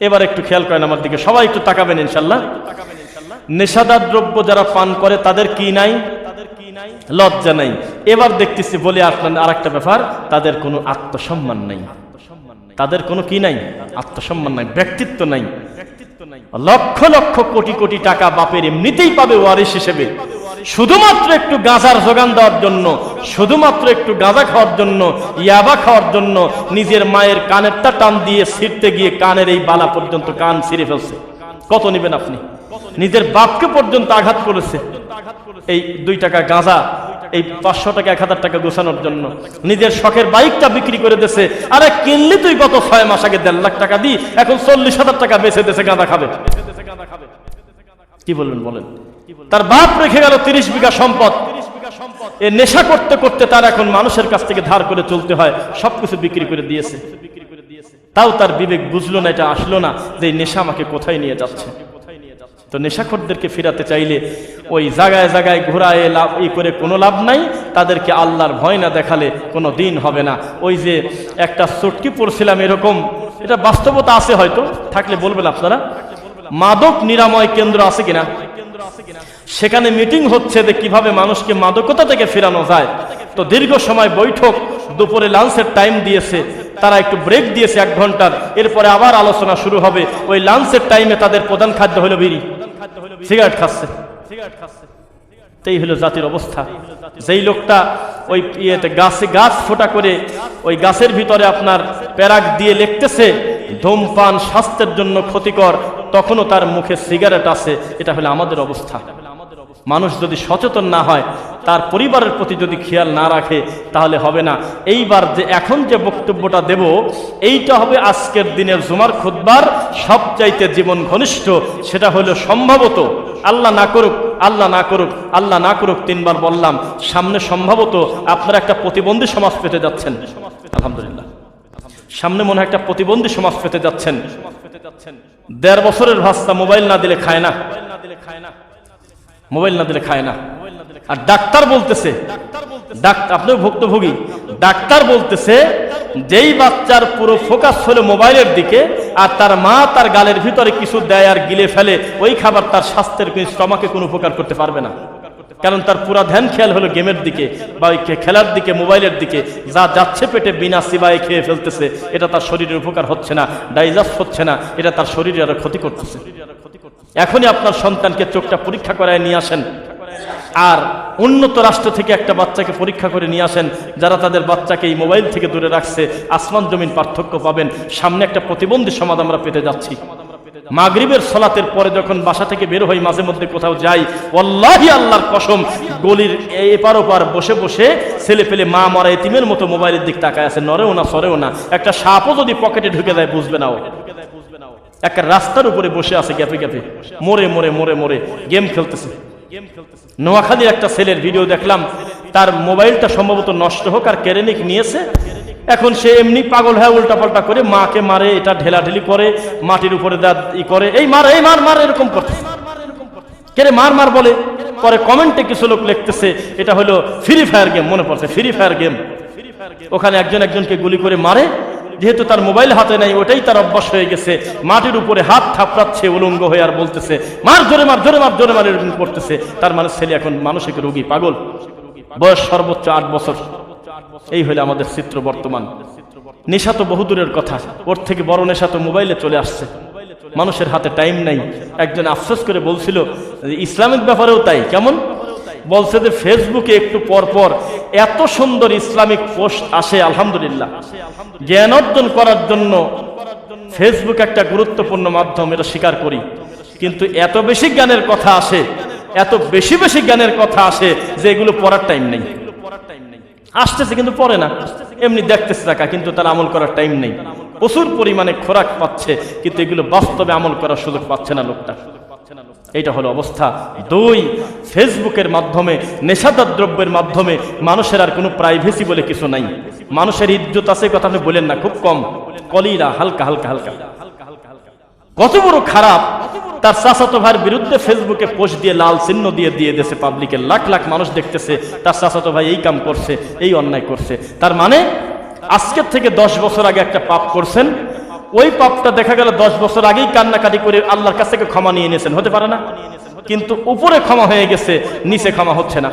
এবার একটু খেয়াল করেন আমার দিকে। সবাই একটু তাকাবেন ইনশাল্লাহ নেশাদার দ্রব্য যারা পান করে, তাদের কি নাই? লজ্জা নাই। এবার দেখতেছি, বলে আসলেন আর একটা ব্যাপার, তাদের কোনো আত্মসম্মান নাই। তাদের কোনো কি নাই? আত্মসম্মান নাই, ব্যক্তিত্ব নাই। লক্ষ লক্ষ কোটি কোটি টাকা বাপের এমনিতেই পাবে ওয়ারিশ হিসেবে। শুধুমাত্র একটু গাঁজার যোগান দেওয়ার জন্য, শুধুমাত্র একটু গাঁজা খাওয়ার জন্য, ইয়াবা খাওয়ার জন্য নিজের মায়ের কানেরটা টান দিয়ে ছিঁড়তে গিয়ে কানের এই বালা পর্যন্ত কান ছিঁড়ে ফেলছে। কত নেবেন আপনি? নিজের বাপকে পর্যন্ত আঘাত করেছে। এই দুই টাকা গাঁজা, এই পাঁচশো টাকা, এক হাজার টাকা গোছানোর জন্য। নিজের শখের বাইকটা বিক্রি করে দিয়েছে। আরে কিনলি তুই গত ছয় মাস আগে দেড় লাখ টাকা দি, এখন চল্লিশ হাজার টাকা বেঁচে দেশে গাঁদা খাবে। কি বলবেন বলেন? তার বাপ রেখে গেল তিরিশ বিঘা সম্পদ। এ নেশা করতে করতে তার এখন মানুষের কাছ থেকে ধার করে চলতে হয়, সবকিছু বিক্রি করে দিয়েছে। তাও তার বিবেক বুঝলো না, এটা আসলো না যে নেশা আমাকে কোথায় নিয়ে যাচ্ছে। তো নেশাখোরদেরকে ফিরাতে চাইলে ওই জায়গায় জায়গায় ঘোরায় লাভ, ই করে কোনো লাভ নাই, তাদেরকে আল্লাহর ভয় না দেখালে কোনো দিন হবে না। ওই যে একটা চটকি পড়ছিলাম এরকম, এটা বাস্তবতা আছে হয়তো, থাকলে বলবেন আপনারা। মাদক নিরাময় কেন্দ্র আছে কিনা? সেখানে মিটিং হচ্ছে যে কীভাবে মানুষকে মাদকতা থেকে ফেরানো যায়। তো দীর্ঘ সময় বৈঠক, দুপুরে লাঞ্চের টাইম দিয়েছে, তারা একটু ব্রেক দিয়েছে এক ঘণ্টার, এরপরে আবার আলোচনা শুরু হবে। ওই লাঞ্চের টাইমে তাদের প্রধান খাদ্য হলো বিড়ি। সিগারেট খাচ্ছে। এই হলো জাতির অবস্থা। যেই লোকটা ওই ইয়েতে গাছে, গাছ ফোটা করে ওই গাছের ভিতরে আপনার প্যারাক দিয়ে লিখতেছে, ধূমপান স্বাস্থ্যের জন্য ক্ষতিকর। তখনও তার মুখে সিগারেট আছে, এটা হলে আমাদের অবস্থা। মানুষ যদি সচেতন না হয়, তার পরিবারের প্রতি যদি খেয়াল না রাখে, তাহলে হবে না। এইবার যে এখন যে বক্তব্যটা দেব, এইটা হবে আজকের দিনের জুমার খুদ্বার সবচাইতে জীবন ঘনিষ্ঠ, সেটা হলো সম্ভবত, আল্লাহ না করুক, আল্লাহ না করুক, আল্লাহ না করুক তিনবার বললাম, সামনে সম্ভবত আপনারা একটা প্রতিবন্ধী সমাজ পেতে যাচ্ছেন। আলহামদুলিল্লাহ। সামনে মনে হয় একটা প্রতিবন্ধী সমাজ পেতে যাচ্ছেন। দেড় বছরের ভাস্তা মোবাইল না দিলে খায় না। মোবাইল না দিলে খায় না। আর ডাক্তার বলতেছে, ডাক্তার, আপনিও ভুক্তভোগী। ডাক্তার বলতেছে, যেই বাচ্চার পুরো ফোকাস হলো মোবাইলের দিকে, আর তার মা তার গালের ভিতরে কিছু দেয় আর গিলে ফেলে, ওই খাবার তার স্বাস্থ্যের স্টমাকে কোনো উপকার করতে পারবে না। কারণ তার পুরা ধ্যান খেয়াল হলো গেমের দিকে বা খেলার দিকে, মোবাইলের দিকে। যা যাচ্ছে পেটে বিনা সিবাই খেয়ে ফেলতেছে, এটা তার শরীরের উপকার হচ্ছে না ডাইজাস্ট হচ্ছে না, এটা তার শরীরে আরও ক্ষতি করতেছে। এখনই আপনার সন্তানকে চোখটা পরীক্ষা করায় নিয়ে আসেন। আর উন্নত রাষ্ট্র থেকে একটা বাচ্চাকে পরীক্ষা করে নিয়ে আসেন, যারা তাদের বাচ্চাকে এই মোবাইল থেকে দূরে রাখছে, আসমান জমিন পার্থক্য পাবেন। সামনে একটা প্রতিবন্ধী সমাজ আমরা পেতে যাচ্ছি। মাগরিবের সলাতের পরে যখন বাসা থেকে বের হই, মাঝে মধ্যে কোথাও যাই ওল্লাহি আল্লাহর কসম, গলির এপার ওপার বসে বসে ছেলে পেলে মা মরা এতিমের মতো মোবাইলের দিক তাকায় আছে নরেও না, সরেও না। একটা সাপও যদি পকেটে ঢুকে দেয়, বুঝবে না ও। একটা রাস্তার উপরে বসে আছে গ্যাপে গ্যাপে। মোরে মোরে মোরে মোরে। গেম খেলতেছে। নোয়াখালীর একটা ছেলের ভিডিও দেখলাম, তার মোবাইলটা সম্ভবত নষ্ট হোক আর কেরেনিক নিয়েছে। এখন সে এমনি পাগল হয়ে উল্টাপাল্টা করে মাকে মারে, এটা ঢেলাঢেলি করে, মাটির উপরে করে। এই মার এই মার মার, এরকম করছে কেরে মার মার বলে? পরে কমেন্টে কিছু লোক লিখতেছে, এটা হলো ফ্রি ফায়ার গেম মনে পড়ছে ফ্রি ফায়ার গেম ওখানে একজন একজনকে গুলি করে মারে, যেহেতু তার মোবাইল হাতে নাই, ওটাই তার অভ্যাস হয়ে গেছে। মাটির উপরে হাত থাপড়াচ্ছে, উলঙ্গ হয়ে আর বলতেছে, মার, জোরে মার জোরে মার জোরে মার, এরকম করতেছে। তার মানে ছেলে এখন মানসিক রোগী, পাগল। বয়স সর্বোচ্চ আট বছর। এই হলে আমাদের চিত্র বর্তমান। নেশা তো বহুদূরের কথা। ওর থেকে বড় নেশা তো মোবাইলে চলে আসছে। মানুষের হাতে টাইম নাই। একজন আফসোস করে বলছিল ইসলামিক ব্যাপারেও তাই। কেমন? বলছে যে, ফেসবুকে একটু পর পর এত সুন্দর ইসলামিক পোস্ট আসে, আলহামদুলিল্লাহ। জ্ঞান অর্জন করার জন্য ফেসবুক একটা গুরুত্বপূর্ণ মাধ্যম, এটা স্বীকার করি। কিন্তু এত বেশি জ্ঞানের কথা আসে, এত বেশি বেশি জ্ঞানের কথা আসে যে এগুলো পড়ার টাইম নেই। আসতেছে কিন্তু পরে না। এমনি দেখতেছে টাকা কিন্তু তার আমল করার টাইম নেই। প্রচুর পরিমাণে খোরাক পাচ্ছে, কিন্তু এগুলো বাস্তবে আমল করার সুযোগ পাচ্ছে না লোকটা। এটা হলো অবস্থা। দুই, ফেসবুকের মাধ্যমে, নেশাদার দ্রব্যের মাধ্যমে মানুষের আর কোনো প্রাইভেসি বলে কিছু নাই। মানুষের ইজ্জত আছে কথা আপনি বলেন না, খুব কম। কলিরা হালকা হালকা হালকা। কত বড় খারাপ। তার চাচাতো ভাইয়ের বিরুদ্ধে ফেসবুকে পোস্ট দিয়ে লাল চিহ্ন দিয়ে দিয়ে দিয়েছে পাবলিকের লাখ লাখ মানুষ দেখতেছে, তার চাচাতো ভাই এই কাম করছে, এই অন্যায় করছে। তার মানে আজকের থেকে দশ বছর আগে একটা পাপ করছেন, ওই পাপটা দেখা গেল দশ বছর আগেই কান্নাকাটি করে আল্লাহর কাছ থেকে ক্ষমা নিয়ে নিয়েছেন, হতে পারে না? কিন্তু উপরে ক্ষমা হয়ে গেছে, নিচে ক্ষমা হচ্ছে না।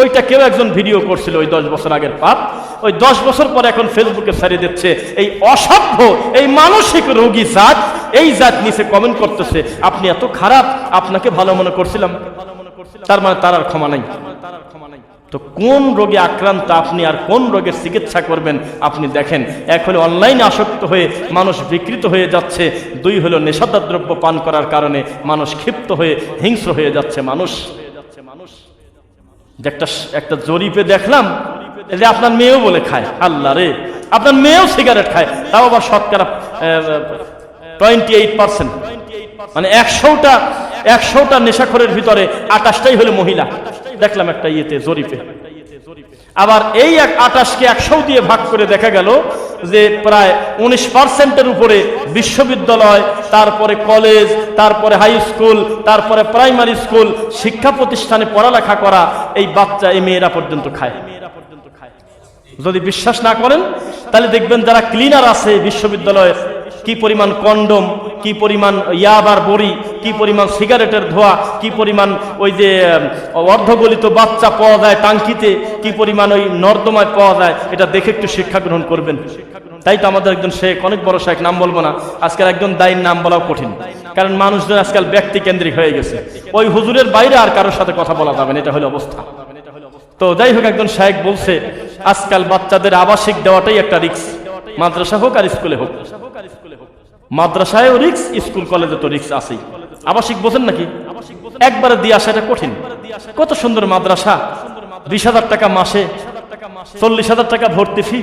ওইটা কেউ একজন ভিডিও করছিল ওই দশ বছর আগের পাপ। ওই দশ বছর পরে এখন ফেসবুকে ছাড়িয়ে দিচ্ছে। এই অসভ্য, এই মানসিক রোগী জাত, এই জাত নিচে কমেন্ট করতেছে, আপনি এত খারাপ, আপনাকে ভালো মনে করছিলাম। তার মানে তার আর ক্ষমা নাই। তো কোন রোগে আক্রান্ত আপনি আর কোন রোগের চিকিৎসা করবেন? আপনি দেখেন হলো অনলাইনে আসক্ত হয়ে মানুষ বিকৃত হয়ে যাচ্ছে, দুই হলো নেশাদার দ্রব্য পান করার কারণে মানুষ ক্ষিপ্ত হয়ে, হিংস্র হয়ে যাচ্ছে মানুষ। একটা একটা জরিপে দেখলাম যে আপনার মেয়েও বলে খায়, আল্লাহ রে। আপনার মেয়েও সিগারেট খায়, তাও আবার শতকরা টোয়েন্টি এইট পার্সেন্ট মানে একশোটা একশোটা নেশাখরের ভিতরে আটাশটাই হলো মহিলা। দেখলাম একটা ইয়েতে, জরিপে। আবার এই এক আটাশকে একশো দিয়ে ভাগ করে দেখা গেল যে প্রায় উনিশ পার্সেন্টের উপরে বিশ্ববিদ্যালয়, তারপরে কলেজ, তারপরে হাই স্কুল তারপরে প্রাইমারি স্কুল শিক্ষা প্রতিষ্ঠানে পড়ালেখা করা এই বাচ্চা, এই মেয়েরা পর্যন্ত খায়। যদি বিশ্বাস না করেন, তাহলে দেখবেন যারা ক্লিনার আছে বিশ্ববিদ্যালয়ে, কি পরিমাণ কন্ডম, কি পরিমাণ ইয়াবার বড়ি, কি পরিমাণ সিগারেটের ধোয়া, কি পরিমাণ ওই যে অর্ধগলিত বাচ্চা পাওয়া যায় টাঙ্কিতে, কি পরিমাণ ওই নর্দমায় পাওয়া যায়, এটা দেখে একটু শিক্ষা গ্রহণ করবেন। তাই তো আমাদের একজন শেখ, অনেক বড় শেখ, নাম বলব না আজকাল একজন দায়ীর নাম বলাও কঠিন। কারণ মানুষজন আজকাল ব্যক্তি কেন্দ্রিক হয়ে গেছে। ওই হুজুরের বাইরে আর কারোর সাথে কথা বলা যাবে না, এটা হলো অবস্থা। তো যাই হোক, একজন শাহেক বলছে আজকাল বাচ্চাদের আবাসিক দেওয়াটাই একটা রিক্স মাদ্রাসা হোক আর স্কুলে হোক। মাদ্রাসায়ও রিক্স স্কুল কলেজে তো রিক্স আছেই। আবাসিক বোঝেন নাকি? একবারে দিয়ে আসা এটা কঠিন। কত সুন্দর মাদ্রাসা। বিশ হাজার টাকা মাসে। চল্লিশ হাজার টাকা ভর্তি ফি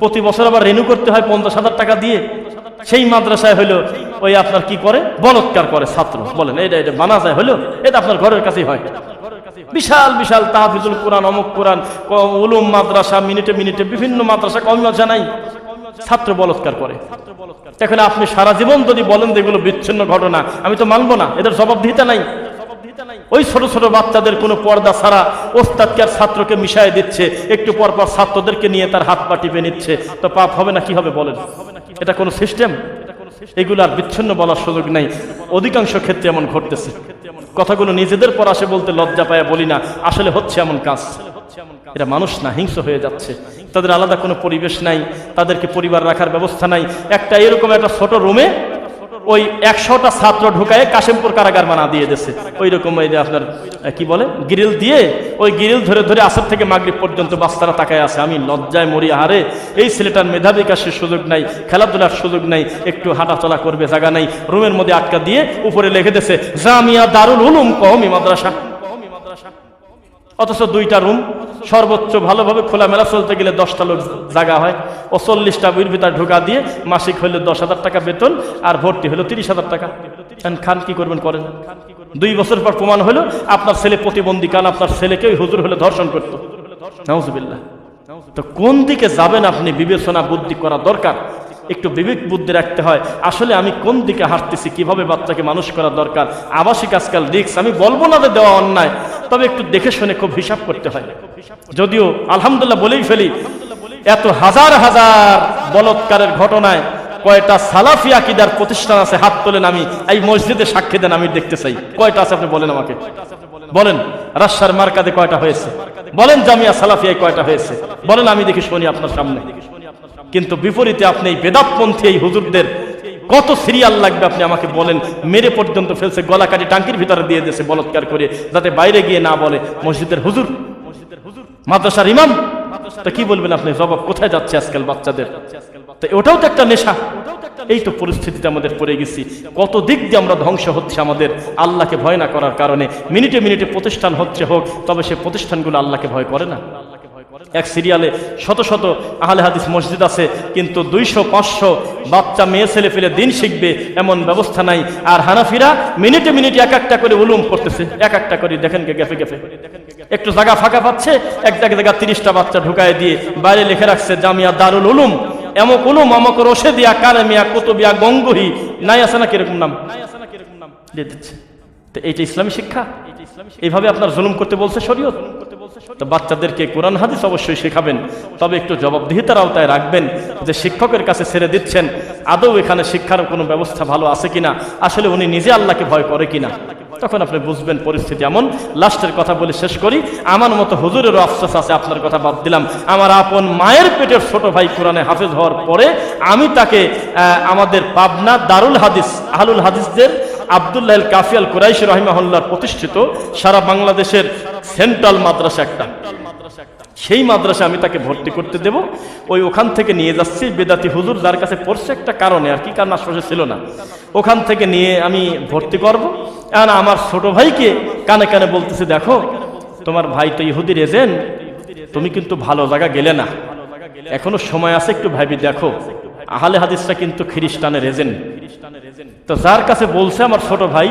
প্রতি বছর আবার রেনু করতে হয় পঞ্চাশ হাজার টাকা দিয়ে। সেই মাদ্রাসায় হলো ওই আপনার কি করে? বলৎকার করে ছাত্র। বলেন এটা এটা বানা যায় হলো এটা আপনার ঘরের কাছেই হয়। বিশাল বিশাল তাহফিজুল কোরআন, অমুক কোরআন উলুম মাদ্রাসা, মিনিটে মিনিটে বিভিন্ন মাদ্রাসা কম মাদ্রাসা নাই ছাত্র বলৎকার করে। এখন আপনি সারা জীবন যদি বলেন যে এগুলো বিচ্ছিন্ন ঘটনা, আমি তো মানবো না, এদের জবাব দিতে নাই। ওই ছোট ছোট বাচ্চাদের কোনো পর্দা ছাড়া ওস্তাদকে আর ছাত্রকে মিশাই দিচ্ছে? একটু পর পর ছাত্রদেরকে নিয়ে তার হাত পা টিপে নিচ্ছে। তো পাপ হবে না, কি হবে বলেন? এটা কোনো সিস্টেম এগুলো আর বিচ্ছিন্ন বলার সুযোগ নেই। অধিকাংশ ক্ষেত্রে এমন ঘটতেছে। কথাগুলো নিজেদের পর আসে বলতে লজ্জা পায়, বলি না, আসলে হচ্ছে এমন কাজ। এটা মানুষ না হিংস হয়ে যাচ্ছে। তাদের আলাদা কোনো পরিবেশ নাই, তাদেরকে পরিবার রাখার ব্যবস্থা নাই। একটা এরকম একটা ছোট রুমে ওই একশোটা ছাত্র ঢুকায় কাশিমপুর কারাগার বানা দিয়ে দিচ্ছে ওই রকম যে আপনার কি বলে? গ্রিল দিয়ে ওই গ্রিল ধরে ধরে আসর থেকে মাগরিব পর্যন্ত বাচ্চারা তাকায় আছে। আমি লজ্জায় মরি হারে এই ছেলেটার মেধা বিকাশের সুযোগ নাই, খেলাধুলার সুযোগ নাই, একটু হাঁটাচলা করবে জায়গা নাই, রুমের মধ্যে আটকা দিয়ে উপরে লিখে দিছে জামিয়া দারুল উলুম কওমি মাদ্রাসা। অথচ দুইটা রুম, সর্বোচ্চ ভালোভাবে খোলামেলা চলতে গেলে দশটা লোক জায়গা হয়। ও চল্লিশটা বইয়ের ভিতরে ঢোকা দিয়ে মাসিক হইলে দশ হাজার টাকা বেতন আর ভর্তি হলো তিরিশ হাজার টাকা। খান কি করবেন করেন? দুই বছর পর প্রমাণ হলো আপনার ছেলে প্রতিবন্ধী, কারণ আপনার ছেলেকে হুজুর হলে ধর্ষণ করতো। নাউজুবিল্লাহ। তো কোন দিকে যাবেন আপনি? বিবেচনা বুদ্ধি করা দরকার। একটু বিবেক বুদ্ধি রাখতে হয়, আসলে আমি কোন দিকে হাঁটতেছি, কীভাবে বাচ্চাকে মানুষ করা দরকার? আবাসিক আজকাল রিক্স আমি বলব না যে দেওয়া অন্যায়। তবে একটু দেখে শুনে খুব হিসাব করতে হয়। যদিও আলহামদুলিল্লাহ বলেই ফেলি, এত হাজার হাজার বলৎকারের ঘটনায় কয়টা সালাফি আকিদার প্রতিষ্ঠান আছে হাত তোলেন আমি, এই মসজিদে সাক্ষী দেন আমি দেখতে চাই। কয়টা আছে আপনি বলেন আমাকে? বলেন রাজশার মার্কাদে কয়টা হয়েছে? বলেন জামিয়া সালাফিয়ায় কয়টা হয়েছে? বলেন আমি দেখি শুনি আপনার সামনে। কিন্তু বিপরীতে আপনি এই বেদাতপন্থী এই হুজুরদের কত সিরিয়াল লাগবে আপনি আমাকে বলেন। মেরে পর্যন্ত ফেলছে গলা কাটি টাঙ্কির ভিতরে দিয়ে দিয়েছে বলৎকার করে, যাতে বাইরে গিয়ে না বলে। মসজিদের হুজুর মসজিদের হুজুর, মাদ্রাসার ইমাম। তা কি বলবেন আপনি? জবাব কোথায় যাচ্ছে আজকাল বাচ্চাদের? ওটাও তো একটা নেশা। এই তো পরিস্থিতিতে আমাদের পড়ে গেছি। কত দিক দিয়ে আমরা ধ্বংস হচ্ছে আমাদের আল্লাহকে ভয় না করার কারণে। মিনিটে মিনিটে প্রতিষ্ঠান হচ্ছে হোক, তবে সে প্রতিষ্ঠানগুলো আল্লাহকে ভয় করে না। এক সিরিয়ালে শত শত আহলে হাদিস মসজিদ আছে, কিন্তু দুইশো, পাঁচশো বাচ্চা, মেয়ে, ছেলে ফেলে দিন শিখবে, এমন ব্যবস্থা নাই। আর হানাফিরা মিনিটে মিনিটে এক একটা করে উলুম করতেছে, এক একটা করে, দেখেন কে গেফে গেফে। একটু জায়গা ফাঁকা পাচ্ছে, এক জায়গা জায়গা তিরিশটা বাচ্চা ঢুকায় দিয়ে বাইরে লিখে রাখছে, জামিয়া দারুল উলুম। এমক উলুম আমক রসে দিয়া কারেমিয়া কুতুবিয়া, গঙ্গুহি, নাই আছে না কীরকম নাম? দিয়ে দিচ্ছে। তো এইটা ইসলামী শিক্ষা। এইভাবে আপনার জুলুম করতে বলছে শরীয়ত? তো বাচ্চাদেরকে কোরআন, হাদিস অবশ্যই শেখাবেন। তবে একটু জবাবদিহিতার আওতায় রাখবেন যে শিক্ষকের কাছে ছেড়ে দিচ্ছেন, আদৌ এখানে শিক্ষার কোনো ব্যবস্থা ভালো আছে কিনা? আসলে উনি নিজে আল্লাহকে ভয় করে কিনা? তখন আপনি বুঝবেন পরিস্থিতি এমন। লাস্টের কথা বলে শেষ করি। আমার মতো হুজুরেরও আফসোস আছে, আপনার কথা বাদ দিলাম। আমার আপন মায়ের পেটের ছোট ভাই কোরআনে হাফেজ হওয়ার পরে আমি তাকে আমাদের পাবনা দারুল হাদিস, আহলুল হাদিসদের আবদুল্লাহ কাফিয়াল কুরাইশ রহিমাহুল্লার প্রতিষ্ঠিত সারা বাংলাদেশের সেন্ট্রাল মাদ্রাসা একটা। সেই মাদ্রাসা আমি তাকে ভর্তি করতে দেব। ওই ওখান থেকে নিয়ে যাচ্ছি। বেদাতি হুজুর যার কাছে পড়ছে একটা কারণে আর কি, কারণ আশপাশে ছিল না। ওখান থেকে নিয়ে আমি ভর্তি করব। আর আমার ছোট ভাইকে কানে কানে বলতেছে, দেখো, তোমার ভাই তো ইহুদির এজেন্ট। তুমি কিন্তু ভালো জায়গা গেলে না। এখনও সময় আছে, একটু ভাবি দেখো। আহলে হাদিসটা কিন্তু খ্রিস্টানের এজেন্ট। তো যার কাছে বলছে আমার ছোট ভাই,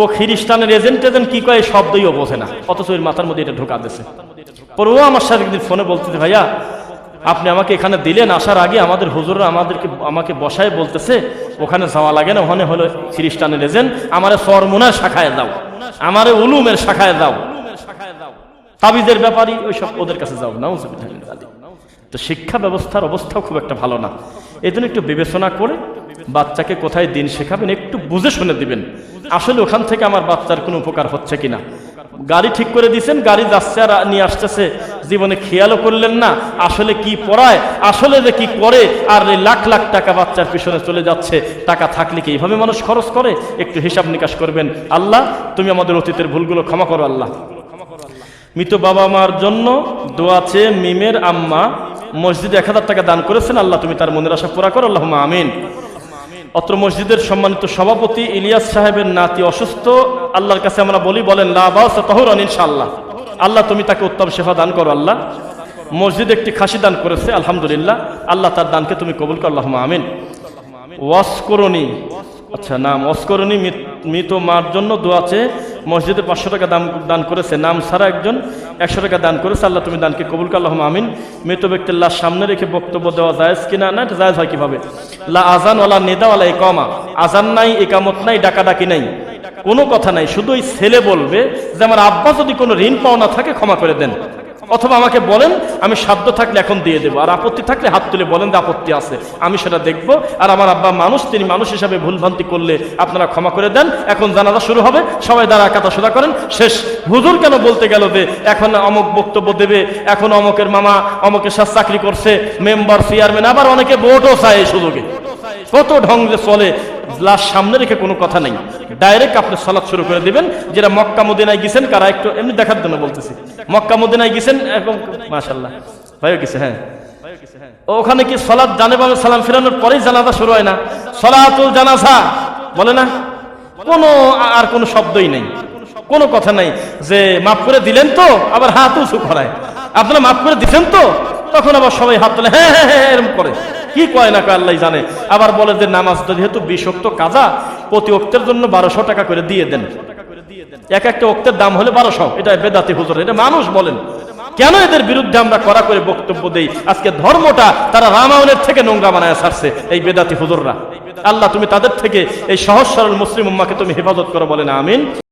ও খ্রিস্টানের এজেন্ট এজেন্ট কি কয় শব্দই ও বোঝে না। অথচ ওর মাথার মধ্যে এটা ঢোকা দিছে। পরে ও আমার সাথে একদিন ফোনে বলতেছে, ভাইয়া, আপনি আমাকে এখানে দিলেন, আসার আগে আমাদের হুজুররা আমাদেরকে, আমাকে বসায় বলতেছে, ওখানে যাওয়া লাগে না, ওখানে হলো খ্রিস্টানের এজেন্ট, আমারে সরমুনার শাখায় দাও, আমারে উলুমের শাখায় দাও, তাবিজের ব্যাপারই ওইসব ওদের কাছে যাও না তো শিক্ষা ব্যবস্থার অবস্থাও খুব একটা ভালো না। এই জন্য একটু বিবেচনা করে বাচ্চাকে কোথায় দিন শেখাবেন একটু বুঝে শুনে দিবেন। আসলে ওখান থেকে আমার বাচ্চার কোনো উপকার হচ্ছে কিনা। গাড়ি ঠিক করে দিয়েছেন গাড়ি যাচ্ছে আর নিয়ে আসতেছে। জীবনে খেয়ালও করলেন না, আসলে কি পড়ায়, আসলে যে কি করে, আর এই লাখ লাখ টাকা বাচ্চার পিছনে চলে যাচ্ছে। টাকা থাকলে কি এইভাবে মানুষ খরচ করে? একটু হিসাব নিকাশ করবেন। আল্লাহ, তুমি আমাদের অতীতের ভুলগুলো ক্ষমা করো আল্লাহ। মৃত বাবা মার জন্য দোয়াছে মিমের আম্মা মসজিদে এক হাজার টাকা দান করেছেন। আল্লাহ, তুমি তার মনের আশা পুরা করো। আল্লাহ আমিন। অত্র মসজিদের সম্মানিত সভাপতি ইলিয়াস সাহেবের নাতি অসুস্থ। আল্লাহর কাছে আমরা বলি, বলেন লাহরান আল্লাহ, তুমি তাকে উত্তম সেবা দান করো, আল্লাহ। মসজিদ একটি খাসি দান করেছে, আলহামদুলিল্লাহ। আল্লাহ তার দানকে তুমি কবুল করো আল্লাহ আমিন। ওয়াসকরণী আচ্ছা নাম অস্করণী মৃত মার জন্য দোয়াছে মসজিদে পাঁচশো টাকা দাম দান করেছে। নাম ছাড়া একজন একশো টাকা দান করেছে। আল্লাহ তুমি দানকে কবুল কাল আমিন। মৃত ব্যক্তির লাশ সামনে রেখে বক্তব্য দেওয়া জায়েজ কিনা? না, এটা জায়েজ হয় কীভাবে? লা আজান ওলা নেদা ওলা কমা আজান নাই একামত নাই, ডাকাডাকি নাই। কোনো কথা নাই। শুধু ওই ছেলে বলবে যে, আমার আব্বা যদি কোনো ঋণ পাওনা থাকে, ক্ষমা করে দেন। অথবা আমাকে বলেন, আমি সাধ্য থাকলে এখন দিয়ে দেবো। আর আপত্তি থাকলে হাত তুলে বলেন যে আপত্তি আছে। আমি সেটা দেখব। আর আমার আব্বা মানুষ, তিনি মানুষ হিসাবে ভুলভ্রান্তি করলে আপনারা ক্ষমা করে দেন। এখন জানাজা শুরু হবে। সবাই দ্বারা কাতা সোজা করেন। শেষ। হুজুর কেন বলতে গেল যে, এখন অমক বক্তব্য দেবে, এখন অমকের মামা, অমকের সাথে চাকরি করছে, মেম্বার, চেয়ারম্যান, আবার অনেকে ভোটও চায় এই সুযোগে। কত ঢং যে চলে। লাশ সামনে রেখে কোনো কথা নেই। ডাইরেক্ট আপনি সলাৎ শুরু করে দিবেন। যেটা মক্কা মদিনায় গেছেন, কারা একটু এমনি দেখার জন্য বলতেছি। মক্কা মদিনায় গেছেন এবং মাশাল্লাহ ভাইও গেছে হ্যাঁ। ওখানে কি সলাৎ জানে পাবে সালাম ফিরানোর পরেই জানাজা শুরু হয় না? সলাতুল জানাজা, বলে না? কোনো আর কোনো শব্দই নেই। কোনো কথা নাই যে মাফ করে দিলেন তো, আবার হাত উঁচু করায়। আপনারা মাফ করে দিচ্ছেন তো, তখন আবার সবাই হাত তোলে হ্যাঁ হ্যাঁ হ্যাঁ এরকম করে। কি কয় না কয় আল্লাহ জানে। আবার বলে যে নামাজটা যেহেতু বিষক্ত কাজা, প্রতি অক্তের জন্য বারোশো টাকা করে দিয়ে দেন। এক একটা অক্তের দাম হলে বারোশো, এটা বেদাতি হুজুর, এটা মানুষ বলেন। কেন এদের বিরুদ্ধে আমরা করা করে বক্তব্য দেই? আজকে ধর্মটা তারা রামায়ণের থেকে নোংরা বানায় ছাড়ছে, এই বেদাতি হুজুররা। আল্লাহ তুমি তাদের থেকে এই সহজ সরল মুসলিম উম্মাকে তুমি হেফাজত করো বলেন, আমিন।